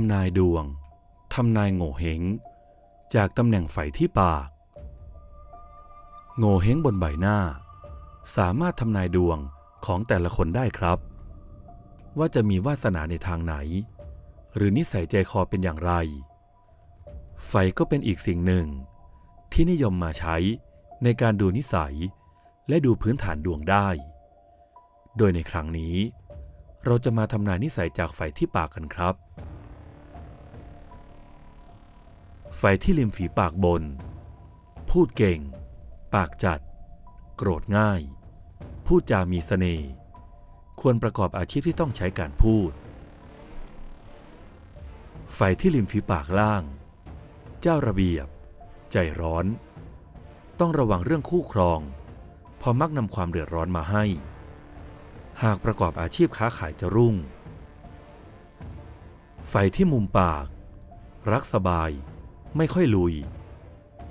ำนายดวง ทำนายโง่เฮงจากตำแหน่งไฟที่ปาก โง่เฮงบนใบหน้า สามารถทำนายดวงของแต่ละคนได้ครับ ว่าจะมีวาสนาในทางไหน หรือนิสัยใจคอเป็นอย่างไร ไฟก็เป็นอีกสิ่งหนึ่ง ที่นิยมมาใช้ในการดูนิสัยและดูพื้นฐานดวงได้ โดยในครั้งนี้ เราจะมาทำนายนิสัยจากไฟที่ปากกันครับ ไฟที่ริมฝีปากบน พูดเก่ง ปากจัด โกรธง่าย พูดจามีเสน่ห์ควรประกอบอาชีพที่ต้องใช้การพูด ไฟที่ริมฝีปากล่าง เจ้าระเบียบ ใจร้อน ต้องระวังเรื่องคู่ครอง พอมักนำความเดือดร้อนมาให้ หากประกอบอาชีพค้าขายจะรุ่ง ไฟที่มุมปาก รักสบาย ไม่ค่อยลุย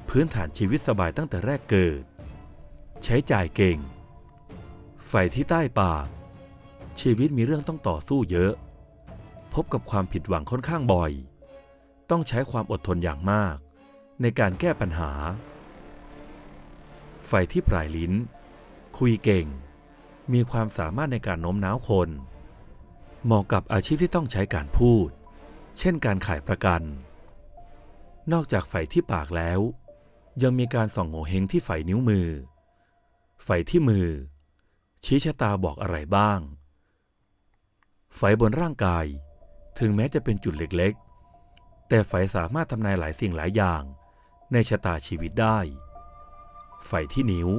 พื้นฐานชีวิตสบายตั้งแต่แรกเกิด ใช้จ่ายเก่งไฟที่ใต้ปาก ชีวิตมีเรื่องต้องต่อสู้เยอะ พบกับความผิดหวังค่อนข้างบ่อย ต้องใช้ความอดทนอย่างมาก ในการแก้ปัญหา ไฟที่ปลายลิ้น คุยเก่ง มีความสามารถในการโน้มน้าวคนเหมาะกับอาชีพที่ต้องใช้การพูด เช่นการขายประกัน นอกจากไฟที่ปากแล้ว ยังมีการส่องโงเฮงที่ไฟนิ้วมือไฟที่มือ ชี้ชะตาบอกอะไรบ้างไฟบนร่างกาย ถึงแม้จะเป็นจุดเล็กๆ แต่ไฟสามารถทำนายหลายสิ่งหลายอย่าง ในชะตาชีวิตได้ไฟที่นิ้ว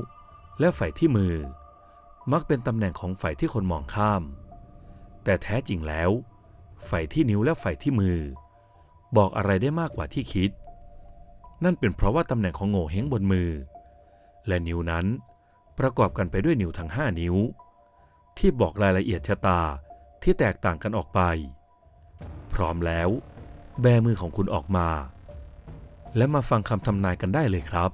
และไฟที่มือ มักเป็นตำแหน่งของไฟที่คนมองข้าม แต่แท้จริงแล้วไฟที่นิ้วและไฟที่มือ บอกอะไรได้มากกว่าที่คิด นั่นเป็นเพราะว่าตำแหน่งของโง่เฮงบนมือ และนิ้วนั้นประกอบกันไปด้วยนิ้วทั้งห้านิ้ว ที่บอกรายละเอียดชะตาที่แตกต่างกันออกไป พร้อมแล้ว แบมือของคุณออกมา และมาฟังคำทำนายกันได้เลยครับ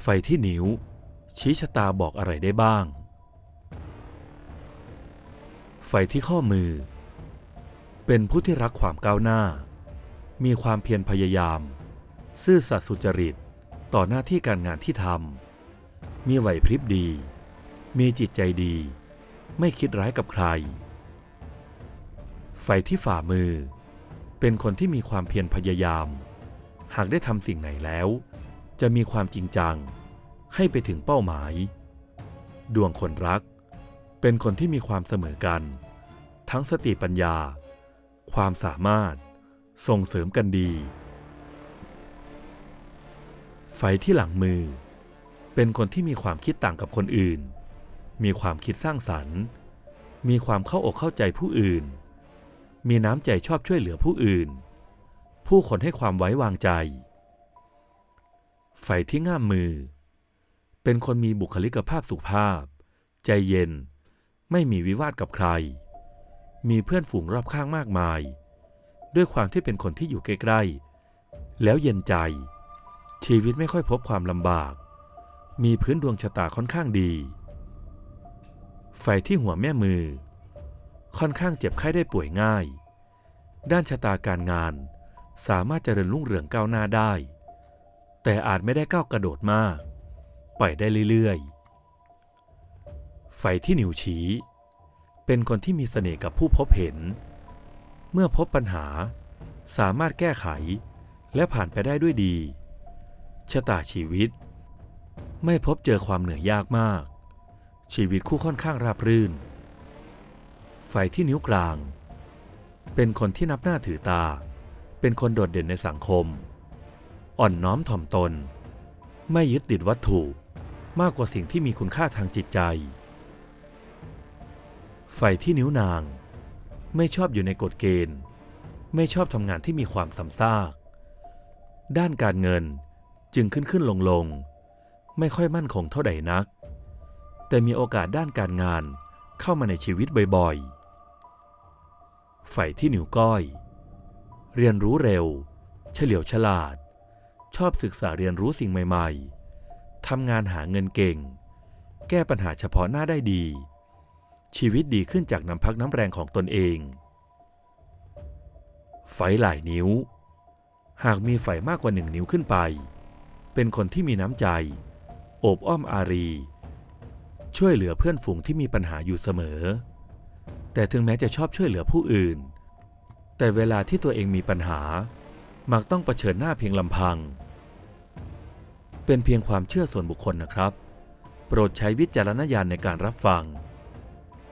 ไฟที่นิ้ว ชี้ชะตาบอกอะไรได้บ้าง ไฟที่ข้อมือ เป็นผู้ที่รักความก้าวหน้า มีความเพียรพยายาม ซื่อสัตย์สุจริตต่อหน้าที่การงานที่ทำมีไหวพริบดี มีจิตใจดี ไม่คิดร้ายกับใคร ไฟที่ฝ่ามือ เป็นคนที่มีความเพียรพยายาม หากได้ทำสิ่งไหนแล้ว จะมีความจริงจัง ให้ไปถึงเป้าหมาย ดวงคนรัก เป็นคนที่มีความเสมอกัน ทั้งสติปัญญา ความสามารถ ส่งเสริมกันดี ไฟที่หลังมือ เป็นคนที่มีความคิดต่างกับคนอื่น มีความคิดสร้างสรรค์ มีความเข้าอกเข้าใจผู้อื่น มีน้ำใจชอบช่วยเหลือผู้อื่น ผู้คนให้ความไว้วางใจ ไฟที่ง่ามมือ เป็นคนมีบุคลิกภาพสุภาพ ใจเย็น ไม่มีวิวาทกับใคร มีเพื่อนฝูงรอบข้างมากมาย ด้วยความที่เป็นคนที่อยู่ใกล้ๆ แล้วเย็นใจ ชีวิตไม่ค่อยพบความลำบาก มีพื้นดวงชะตาค่อนข้างดี ไฟที่หัวแม่มือ ค่อนข้างเจ็บไข้ได้ป่วยง่าย ด้านชะตาการงานสามารถเจริญรุ่งเรืองก้าวหน้าได้ แต่อาจไม่ได้ก้าวกระโดดมาก ไปได้เรื่อยๆ ไฟที่นิ้วชี้ เป็นคนที่มีเสน่ห์กับผู้พบเห็น เมื่อพบปัญหาสามารถแก้ไขและผ่านไปได้ด้วยดี ชะตาชีวิต ไม่พบเจอความเหนื่อยยากมาก ชีวิตคู่ค่อนข้างราบรื่น ไฟที่นิ้วกลาง เป็นคนที่นับหน้าถือตา เป็นคนโดดเด่นในสังคม อ่อนน้อมถ่อมตน ไม่ยึดติดวัตถุมากกว่าสิ่งที่มีคุณค่าทางจิตใจ ไฟที่นิ้วนาง ไม่ชอบอยู่ในกฎเกณฑ์ ไม่ชอบทำงานที่มีความซ้ำซาก ด้านการเงินจึงขึ้นขึ้นลงลงไม่ค่อยมั่นคงเท่าใดนัก แต่มีโอกาสด้านการงานเข้ามาในชีวิตบ่อยๆไฟที่นิ้วก้อย เรียนรู้เร็ว เฉลียวฉลาด ชอบศึกษาเรียนรู้สิ่งใหม่ ๆทำงานหาเงินเก่ง แก้ปัญหาเฉพาะหน้าได้ดี ชีวิตดีขึ้นจากน้ำพักน้ำแรงของตนเองไฟหลายนิ้ว หากมีไฟมากกว่าหนึ่งนิ้วขึ้นไป เป็นคนที่มีน้ำใจ โอบอ้อมอารี ช่วยเหลือเพื่อนฝูงที่มีปัญหาอยู่เสมอ แต่ถึงแม้จะชอบช่วยเหลือผู้อื่น แต่เวลาที่ตัวเองมีปัญหา มักต้องเผชิญหน้าเพียงลำพัง เป็นเพียงความเชื่อส่วนบุคคลนะครับ โปรดใช้วิจารณญาณในการรับฟัง